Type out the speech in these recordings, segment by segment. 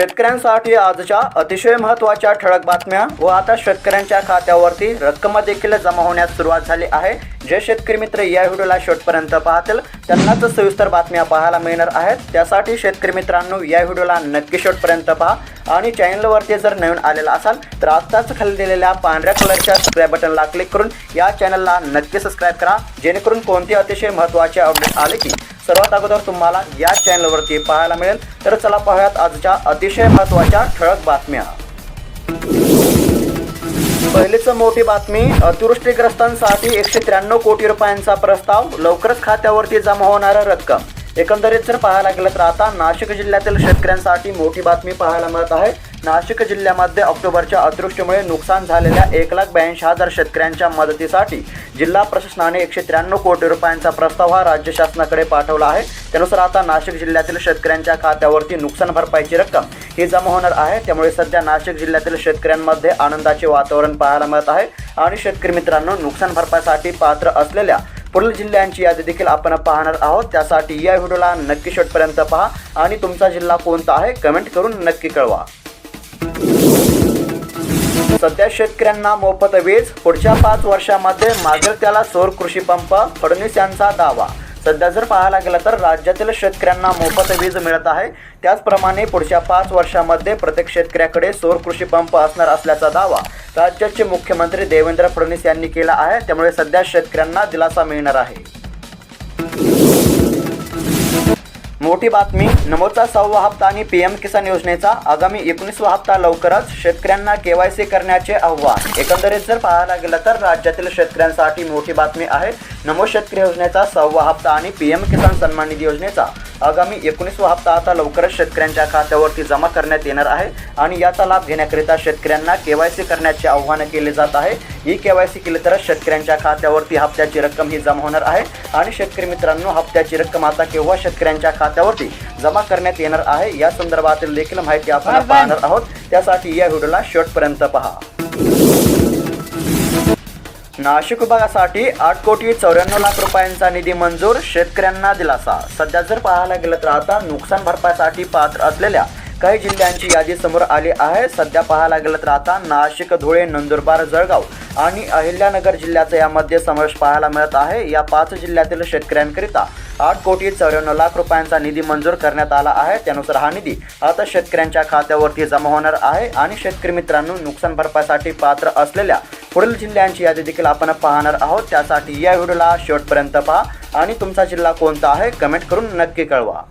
शेतकऱ्यांसाठी आजच्या अतिशय महत्त्वाच्या ठळक बातम्या व आता शेतकऱ्यांच्या खात्यावरती रक्कम देखील जमा होण्यास सुरुवात झाली आहे. जे शेतकरी मित्र या व्हिडिओला शेवटपर्यंत पाहतील त्यांनाच सविस्तर बातम्या पाहायला मिळणार आहेत. त्यासाठी शेतकरी मित्रांनो या व्हिडिओला नक्की शेवटपर्यंत पहा आणि चॅनलवरती जर नवीन आलेला असाल तर आत्ताच खाली दिलेल्या पांढऱ्या कलरच्या सबस्क्राईब बटनला क्लिक करून या चॅनलला नक्की सबस्क्राईब करा जेणेकरून कोणते अतिशय महत्त्वाचे अपडेट आले की सर्वात अगोदर तुम्हाला या चॅनलवरती पाहायला मिळेल. तर चला पाहूयात आजच्या अतिशय महत्त्वाच्या ठळक बातम्या. पहिलीच मोठी बातमी अतिवृष्टीग्रस्तांसाठी एकशे त्र्याण्णव कोटी रुपयांचा प्रस्ताव लवकरच खात्यावरती जमा होणार रक्कम. एकंदरीत जर पाहायला गेलं तर आता नाशिक जिल्ह्यातील शेतकऱ्यांसाठी मोठी बातमी पाहायला मिळत आहे. नाशिक जिल्ह्यामध्ये ऑक्टोबरच्या अतिवृष्टीमुळे नुकसान झालेल्या एक लाख ब्याऐंशी हजार शेतकऱ्यांच्या मदतीसाठी जिल्हा प्रशासनाने एकशे त्र्याण्णव कोटी रुपयांचा प्रस्ताव हा राज्य शासनाकडे पाठवला आहे. त्यानुसार आता नाशिक जिल्ह्यातील शेतकऱ्यांच्या खात्यावरती नुकसान भरपाईची रक्कम ही जमा होणार आहे. त्यामुळे सध्या नाशिक जिल्ह्यातील शेतकऱ्यांमध्ये आनंदाचे वातावरण पाहायला मिळत आहे. आणि शेतकरी मित्रांनो नुकसान भरपाईसाठी पात्र असलेल्या पुढील जिल्ह्यांची यादी देखील आपण पाहणार आहोत. त्यासाठी या व्हिडिओला नक्की शेवटपर्यंत पहा. आणि तुमचा जिल्हा कोणता आहे कमेंट करून नक्की कळवा. सध्या शेतकऱ्यांना मोफत वीज. पुढच्या पाच वर्षामध्ये मागेल त्याला सौर कृषी पंप फडणवीस यांचा दावा. सध्या जर पाहायला गेलं तर राज्यातील शेतकऱ्यांना मोफत वीज मिळत आहे. त्याचप्रमाणे पुढच्या पाच वर्षामध्ये प्रत्येक शेतकऱ्याकडे सौर कृषी पंप असणार असल्याचा दावा राज्याचे मुख्यमंत्री देवेंद्र फडणवीस यांनी केला आहे. त्यामुळे सध्या शेतकऱ्यांना दिलासा मिळणार आहे. मोठी बातमी नमोचा सहावा हप्ता आणि पी एम किसान योजनेचा आगामी एकोणीसवा हप्ता लवकरच शेतकऱ्यांना केवायसी करण्याचे आव्हान. एकंदरीत जर पाहायला गेलं तर राज्यातील शेतकऱ्यांसाठी मोठी बातमी आहे नमो शेतकरी योजनेचा सहावा हप्ता आणि पी एम किसान सन्मान निधी योजनेचा. आगामी एकोणीसवा हप्ता आता लवकरच शेतकऱ्यांच्या खात्यावरती जमा करण्यात येणार आहे आणि याचा लाभ घेण्याकरिता शेतकऱ्यांना केवायसी करण्याचे आव्हान केले जात आहे. ही केवायसी केली तरच शेतकऱ्यांच्या खात्यावरती हप्त्याची रक्कम ही जमा होणार आहे. आणि शेतकरी मित्रांनो हप्त्याची रक्कम आता केव्हा शेतकऱ्यांच्या खात्यावरती जमा करण्यात येणार आहे या संदर्भातील देखील माहिती आपण पाहणार आहोत. त्यासाठी या व्हिडिओला शेवटपर्यंत पहा. नाशिक विभागासाठी आठ कोटी चौऱ्याण्णव लाख रुपयांचा निधी मंजूर शेतकऱ्यांना दिलासा. सध्या जर पाहायला गेलं तर आता नुकसान भरपाईसाठी पात्र असलेल्या काही जिल्ह्यांची यादी समोर आली आहे. सध्या पाहायला गेलं तर आता नाशिक धुळे नंदुरबार जळगाव आणि अहिल्यानगर जिल्ह्याचा यामध्ये समावेश पाहायला मिळत आहे. या पाच जिल्ह्यातील शेतकऱ्यांकरिता आठ कोटी चौऱ्याण्णव लाख रुपयांचा निधी मंजूर करण्यात आला आहे. त्यानुसार हा निधी आता शेतकऱ्यांच्या खात्यावरती जमा होणार आहे आणि शेतकरी मित्रांनो नुकसान भरपाईसाठी पात्र असलेल्या पुढील जिल्ह्यांची यादी देखील आपण पाहणार आहोत. त्यासाठी या व्हिडिओला शेवटपर्यंत पहा आणि तुमचा जिल्हा कोणता आहे कमेंट करून नक्की कळवा.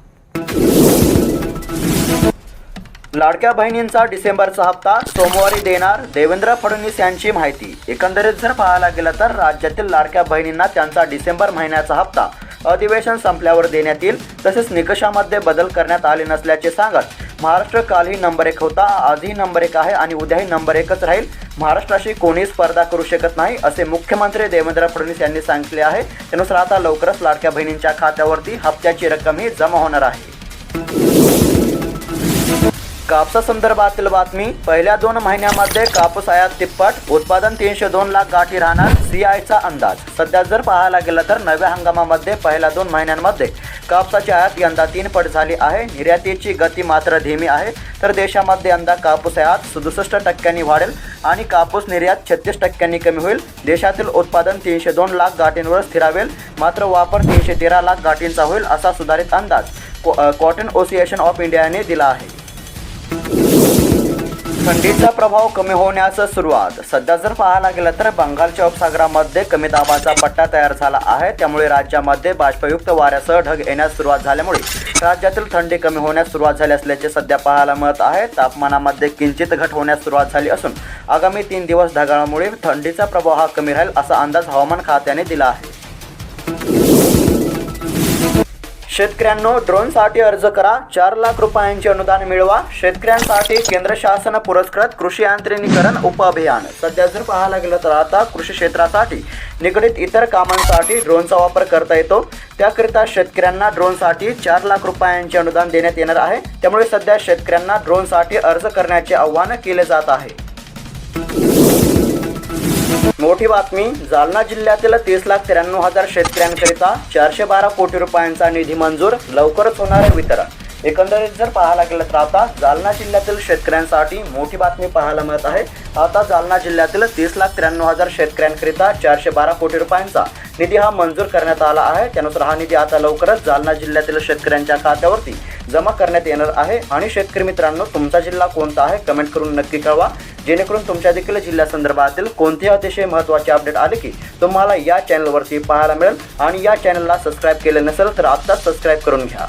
लाडक्या बहिणींचा डिसेंबरचा हप्ता सोमवारी देणार देवेंद्र फडणवीस यांची माहिती. एकंदरीत जर पाहायला गेलं तर राज्यातील लाडक्या बहिणींना त्यांचा डिसेंबर महिन्याचा हप्ता अधिवेशन संपल्यावर देण्यात येईल. तसेच निकषामध्ये बदल करण्यात आले नसल्याचे सांगत महाराष्ट्र कालही नंबर एक होता आजही नंबर एक आहे आणि उद्याही नंबर एकच राहील. महाराष्ट्राशी कोणी स्पर्धा करू शकत नाही असे मुख्यमंत्री देवेंद्र फडणवीस यांनी सांगितले आहे. त्यानुसार आता लवकरच लाडक्या बहिणींच्या खात्यावरती हप्त्याची रक्कमही जमा होणार आहे. कापसासंदर्भातील बातमी. पहिल्या दोन महिन्यामध्ये कापूस आयात तिप्पट. उत्पादन तीनशे दोन लाख गाठी राहणार. सीआयचा अंदाज. सध्या जर पाहायला गेलं तर नव्या हंगामामध्ये पहिल्या दोन महिन्यांमध्ये कापसाची आयात यंदा तीन पट झाली आहे. निर्यातीची गती मात्र धीमी आहे. तर देशामध्ये यंदा कापूस आयात सदुसष्ट टक्क्यांनी वाढेल आणि कापूस निर्यात छत्तीस टक्क्यांनी कमी होईल. देशातील उत्पादन तीनशे दोन लाख गाठींवर स्थिरावेल. मात्र वापर तीनशे तेरा लाख गाठींचा होईल असा सुधारित अंदाज कॉटन असोसिएशन ऑफ इंडियाने दिला आहे. थंडीचा प्रभाव कमी होण्यास सुरुवात. सध्या जर पाहायला गेलं तर बंगालच्या उपसागरामध्ये कमी दाबाचा पट्टा तयार झाला आहे. त्यामुळे राज्यामध्ये बाष्पयुक्त वाऱ्यासह ढग येण्यास सुरुवात झाल्यामुळे राज्यातील थंडी कमी होण्यास सुरुवात झाली असल्याचे सध्या पाहायला मिळत आहे. तापमानामध्ये किंचित घट होण्यास सुरुवात झाली असून आगामी तीन दिवस ढगाळामुळे थंडीचा प्रभाव हा कमी राहील असा अंदाज हवामान खात्याने दिला आहे. शेतकऱ्यांनो ड्रोनसाठी अर्ज करा. चार लाख रुपयांचे अनुदान मिळवा. शेतकऱ्यांसाठी केंद्र शासन पुरस्कृत कृषी यांत्रिकीकरण उपअभियान सध्या जर पाहायला गेलं तर आता कृषी क्षेत्रासाठी निगडीत इतर कामांसाठी ड्रोनचा वापर करता येतो. त्याकरिता शेतकऱ्यांना ड्रोनसाठी चार लाख रुपयांचे अनुदान देण्यात येणार आहे. त्यामुळे सध्या शेतकऱ्यांना ड्रोनसाठी अर्ज करण्याचे आव्हान केले जात आहे. मोठी बातमी जालना जिल्ह्यातील तीस लाख त्र्याण्णव हजार शेतकऱ्यांकरिता चारशे बारा कोटी रुपयांचा निधी मंजूर लवकरच होणार वितरण. एकंदरीत जर पाहायला गेलं तर आता जालना जिल्ह्यातील शेतकऱ्यांसाठी मोठी बातमी पाहायला मिळत आहे. आता जालना जिल्ह्यातील तीस लाख त्र्याण्णव हजार शेतकऱ्यांकरिता चारशे बारा कोटी रुपयांचा निधी हा मंजूर करण्यात आला आहे. त्यानुसार हा निधी आता लवकरच जालना जिल्ह्यातील शेतकऱ्यांच्या खात्यावरती जमा करण्यात येणार आहे. आणि शेतकरी मित्रांनो तुमचा जिल्हा कोणता आहे? कमेंट करून नक्की कळवा. जेणेकरून तुमच्या देखील जिल्ह्यासंदर्भातील कोणतेही अतिशय महत्त्वाचे अपडेट आले की तुम्हाला या चॅनलवरती पाहायला मिळेल. आणि या चॅनलला सबस्क्राईब केले नसेल तर आत्ताच सबस्क्राईब करून घ्या.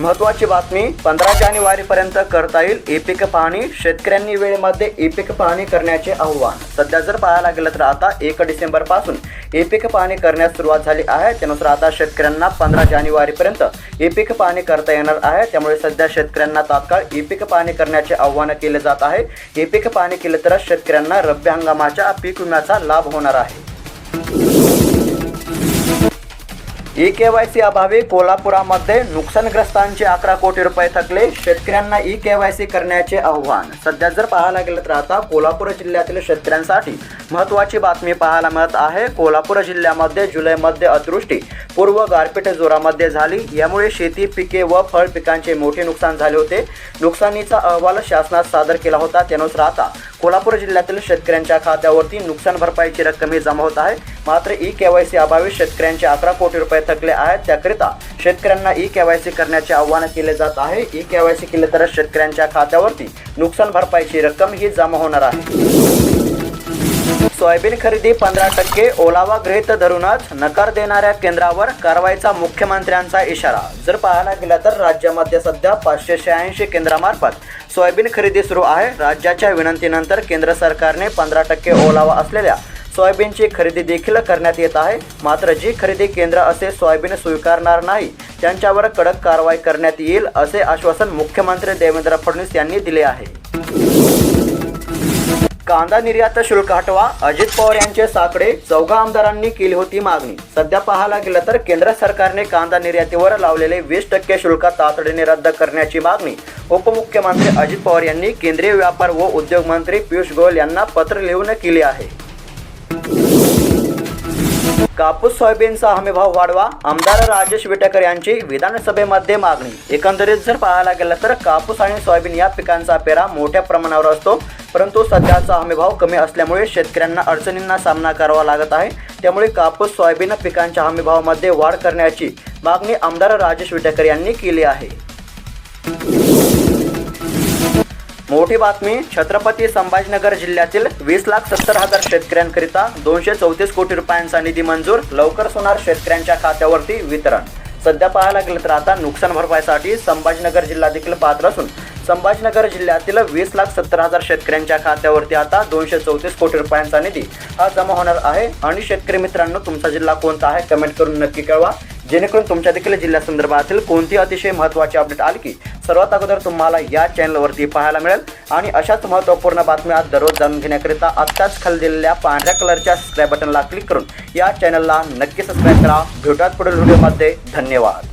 महत्वाची बातमी पंधरा जानेवारीपर्यंत करता येईल ई पीक पाहणी. शेतकऱ्यांनी वेळेमध्ये ई पीक पाहणी करण्याचे आव्हान. सध्या जर पाहायला गेलं तर आता एक डिसेंबरपासून ई पीक पाहणी करण्यास सुरुवात झाली आहे. त्यानुसार आता शेतकऱ्यांना पंधरा जानेवारीपर्यंत ई पीक पाहणी करता येणार आहे. त्यामुळे सध्या शेतकऱ्यांना तात्काळ ई पीक पाहणी करण्याचे आव्हान केले जात आहे. ई पीक पाहणी केले तरच शेतकऱ्यांना रब्बी हंगामाच्या पीक विम्याचा लाभ होणार आहे. ई के वाय सी अभावी कोल्हापुरामध्ये नुकसानग्रस्तांचे अकरा कोटी रुपये थकले. शेतकऱ्यांना ई के वाय सी करण्याचे आव्हान. सध्या जर पाहायला गेलं तर आता कोल्हापूर जिल्ह्यातील शेतकऱ्यांसाठी महत्त्वाची बातमी पाहायला मिळत आहे. कोल्हापूर जिल्ह्यामध्ये जुलैमध्ये अतिवृष्टी पूर्व गारपीट जोरामध्ये झाली. यामुळे शेती पिके व फळ पिकांचे मोठे नुकसान झाले होते. नुकसानीचा अहवाल शासनात सादर केला होता. त्यानुसार आता कोल्हापूर जिल्ह्यातील शेतकऱ्यांच्या खात्यावरती नुकसान भरपाईची रक्कम ही जमा होत आहे. मात्र ई केवायसी अभावी शेतकऱ्यांचे अकरा कोटी रुपये थकले आहेत. त्याकरिता शेतकऱ्यांना ई केवायसी करण्याचे आवाहन केले जात आहे. ई केवायसी केले तरच शेतकऱ्यांच्या खात्यावरती नुकसान भरपाईची रक्कम ही जमा होणार आहे. सोयाबीन खरेदी पंधरा टक्के ओलावा गृहीत धरूनच नकार देणाऱ्या केंद्रावर कारवाईचा मुख्यमंत्र्यांचा इशारा. जर पाहायला गेला तर राज्यामध्ये सध्या पाचशे शहाऐंशी केंद्रामार्फत सोयाबीन खरेदी सुरू आहे. राज्याच्या विनंतीनंतर केंद्र सरकारने पंधरा टक्के ओलावा असलेल्या सोयाबीनची खरेदी देखील करण्यात येत आहे. मात्र जी खरेदी केंद्र असे सोयाबीन स्वीकारणार नाही त्यांच्यावर कडक कारवाई करण्यात येईल असे आश्वासन मुख्यमंत्री देवेंद्र फडणवीस यांनी दिले आहे. कांदा निर्यात शुल्क हटवा अजित पवार यांचे साकडे चौघा आमदारांनी केली होती मागणी. सध्या पाहायला गेलं तर केंद्र सरकारने कांदा निर्यातीवर लावलेले वीस टक्के शुल्क तातडीने रद्द करण्याची मागणी. उपमुख्यमंत्री अजित पवार यांनी केंद्रीय व्यापार व उद्योग मंत्री पियुष गोयल यांना पत्र लिहून केले आहे. कापूस सोयाबीनचा हमीभाव वाढवा. आमदार राजेश विटेकर यांची विधानसभेमध्ये मागणी. एकंदरीत जर पाहायला गेलं तर कापूस आणि सोयाबीन या पिकांचा पेरा मोठ्या प्रमाणावर असतो. परंतु सध्याचा हमीभाव कमी असल्यामुळे शेतकऱ्यांना अडचणींना सामना करावा लागत आहे. त्यामुळे कापूस सोयाबीन पिकांच्या हमीभावामध्ये वाढ करण्याची मागणी आमदार राजेश विटेकर यांनी केली आहे. मोठी बातमी छत्रपती संभाजीनगर जिल्ह्यातील वीस लाख सत्तर हजार शेतकऱ्यांकरिता दोनशे चौतीस कोटी रुपयांचा निधी मंजूर लवकरच होणार शेतकऱ्यांच्या खात्यावरती वितरण. सध्या पाहायला गेलं तर आता नुकसान भरपाईसाठी संभाजीनगर जिल्हा देखील पात्र असून संभाजीनगर जिल्ह्यातील वीस लाख सत्तर हजार शेतकऱ्यांच्या खात्यावरती आता दोनशे चौतीस कोटी रुपयांचा निधी हा जमा होणार आहे. आणि शेतकरी मित्रांनो तुमचा जिल्हा कोणता आहे कमेंट करून नक्की कळवा. जेणेकरून तुमच्या देखील जिल्ह्या संदर्भातील कोणती अतिशय महत्त्वाची अपडेट आली की सर्वात अगोदर तुम्हाला या चॅनलवरती पाहायला मिळेल. आणि अशाच महत्त्वपूर्ण बातम्या दररोज जाणून घेण्याकरिता आत्ताच खाली दिलेल्या पांढऱ्या कलरच्या सबस्क्राईब बटनला क्लिक करून या चॅनलला नक्की सबस्क्राईब करा. भेटूयात पुढील व्हिडिओमध्ये धन्यवाद.